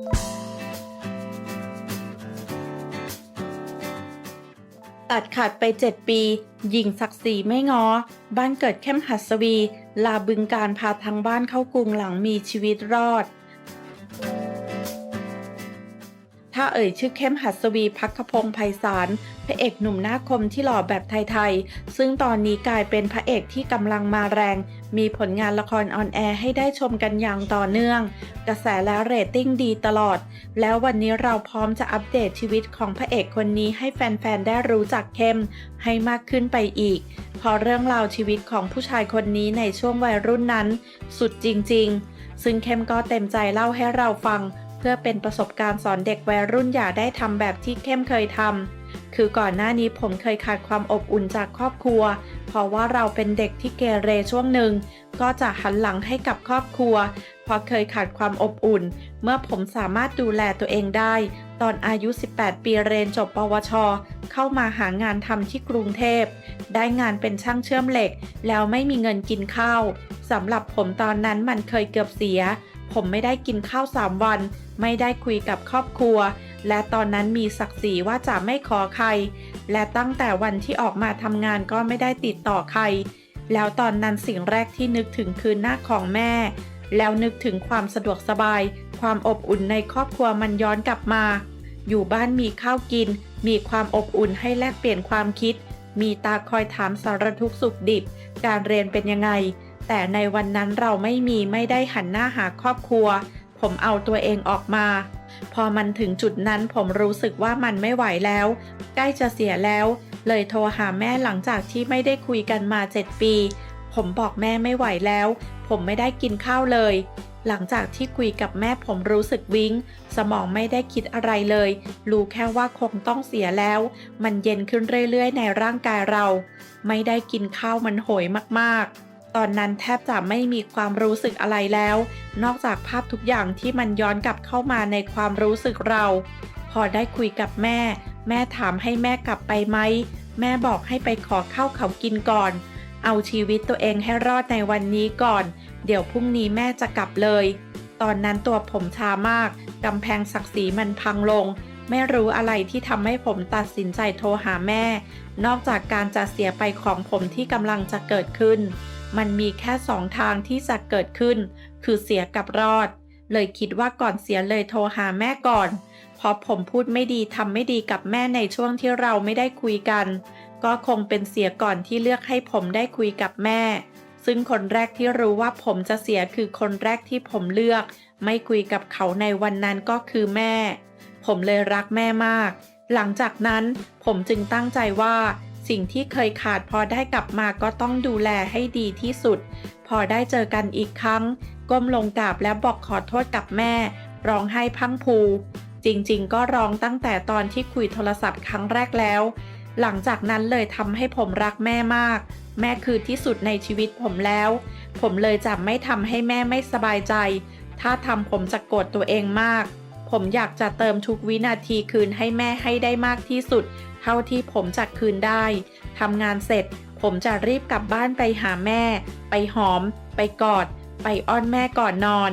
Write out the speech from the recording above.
ตัดขาดไป 7 ปี หญิงศักดิ์ศรีไม่ง้อบ้านเกิดเข้มหัสวี ลาบึงการพาทางบ้านเข้ากรุงหลังมีชีวิตรอด ถ้าเอ่ยชื่อเข้มหัสวีพักขพงศ์ไพศาลพระเอกหนุ่มหน้าคมที่หล่อแบบไทยๆ ซึ่งตอนนี้กลายเป็นพระเอกที่กำลังมาแรง มีผลงานละครออนแอร์ให้ได้ชมกันอย่างต่อเนื่อง กระแสและเรตติ้งดีตลอด แล้ววันนี้เราพร้อมจะอัปเดตชีวิตของพระเอกคนนี้ให้แฟนๆ ได้รู้จักเข้มให้มากขึ้นไปอีก พอเรื่องราวชีวิตของผู้ชายคนนี้ในช่วงวัยรุ่นนั้น สุดจริงๆ ซึ่งเข้มก็เต็มใจเล่าให้เราฟัง เพื่อเป็นประสบการณ์สอนเด็กวัยรุ่นอย่าได้ทำแบบที่เข้มเคยทำคือก่อนหน้านี้ผมเคยขาดความอบอุ่นจากครอบครัว เพราะว่าเราเป็นเด็กที่เกเรช่วงหนึ่ง ก็จะหันหลังให้กับครอบครัวพราะเคยขาดความอบอุ่น เมื่อผมสามารถดูแลตัวเองได้ ตอนอายุ 18 ปีเรียนจบปวช เข้ามาหางานทำที่กรุงเทพ ได้งานเป็นช่างเชื่อมเหล็ก แล้วไม่มีเงินกินข้าวสำหรับผมตอนนั้นมันเคยเกือบเสีย ผมไม่ได้กินข้าวสามวัน ไม่ได้คุยกับครอบครัว และตอนนั้นมีศักดิ์ศรีว่าจะไม่ขอใคร และตั้งแต่วันที่ออกมาทำงานก็ไม่ได้ติดต่อใคร แล้วตอนนั้นสิ่งแรกที่นึกถึงคือหน้าของแม่ แล้วนึกถึงความสะดวกสบาย ความอบอุ่นในครอบครัวมันย้อนกลับมา อยู่บ้านมีข้าวกิน มีความอบอุ่นให้แลกเปลี่ยนความคิด มีตาคอยถามสารทุกสุขดิบ การเรียนเป็นยังไง แต่ในวันนั้นเราไม่มีไม่ได้หันหน้าหาครอบครัว ผมเอาตัวเองออกมา พอมันถึงจุดนั้นผมรู้สึกว่ามันไม่ไหวแล้ว ใกล้จะเสียแล้ว เลยโทรหาแม่หลังจากที่ไม่ได้คุยกันมา 7 ปี ผมบอกแม่ไม่ไหวแล้ว ผมไม่ได้กินข้าวเลย หลังจากที่คุยกับแม่ผมรู้สึกวิง้ง สมองไม่ได้คิดอะไรเลย รู้แค่ว่าคงต้องเสียแล้ว มันเย็นขึ้นเรื่อยๆ ในร่างกายเรา ไม่ได้กินข้าวมันโหยมากๆ ตอนนั้นแทบจะไม่มีความรู้สึกอะไรแล้ว นอกจากภาพทุกอย่างที่มันย้อนกลับเข้ามาในความรู้สึกเรา พอได้คุยกับแม่ แม่ถามให้แม่กลับไปไหม แม่บอกให้ไปขอข้าวเขากินก่อน เอาชีวิตตัวเองให้รอดในวันนี้ก่อน เดี๋ยวพรุ่งนี้แม่จะกลับเลย ตอนนั้นตัวผมชามาก กำแพงศักดิ์ศรีมันพังลง ไม่รู้อะไรที่ทำให้ผมตัดสินใจโทรหาแม่ นอกจากการจะเสียไปของผมที่กำลังจะเกิดขึ้น มันมีแค่สองทางที่จะเกิดขึ้น คือเสียกับรอด เลยคิดว่าก่อนเสียเลยโทรหาแม่ก่อนเพราะผมพูดไม่ดีทำไม่ดีกับแม่ในช่วงที่เราไม่ได้คุยกัน ก็คงเป็นเสียก่อนที่เลือกให้ผมได้คุยกับแม่ ซึ่งคนแรกที่รู้ว่าผมจะเสียคือคนแรกที่ผมเลือก ไม่คุยกับเขาในวันนั้นก็คือแม่ ผมเลยรักแม่มาก หลังจากนั้นผมจึงตั้งใจว่า สิ่งที่เคยขาดพอได้กลับมาก็ต้องดูแลให้ดีที่สุด พอได้เจอกันอีกครั้ง ก้มลงกราบแล้วบอกขอโทษกับแม่ ร้องไห้พังพู จริงๆ ก็ร้องตั้งแต่ตอนที่คุยโทรศัพท์ครั้งแรกแล้ว หลังจากนั้นเลยทำให้ผมรักแม่มาก แม่คือที่สุดในชีวิตผมแล้ว ผมเลยจะไม่ทำให้แม่ไม่สบายใจ ถ้าทำผมจะโกรธตัวเองมาก ผมอยากจะเติมทุกวินาทีคืนให้แม่ให้ได้มากที่สุด เท่าที่ผมจะคืนได้ทำงานเสร็จ ผมจะรีบกลับบ้านไปหาแม่ ไปหอม ไปกอด ไปอ้อนแม่ก่อนนอน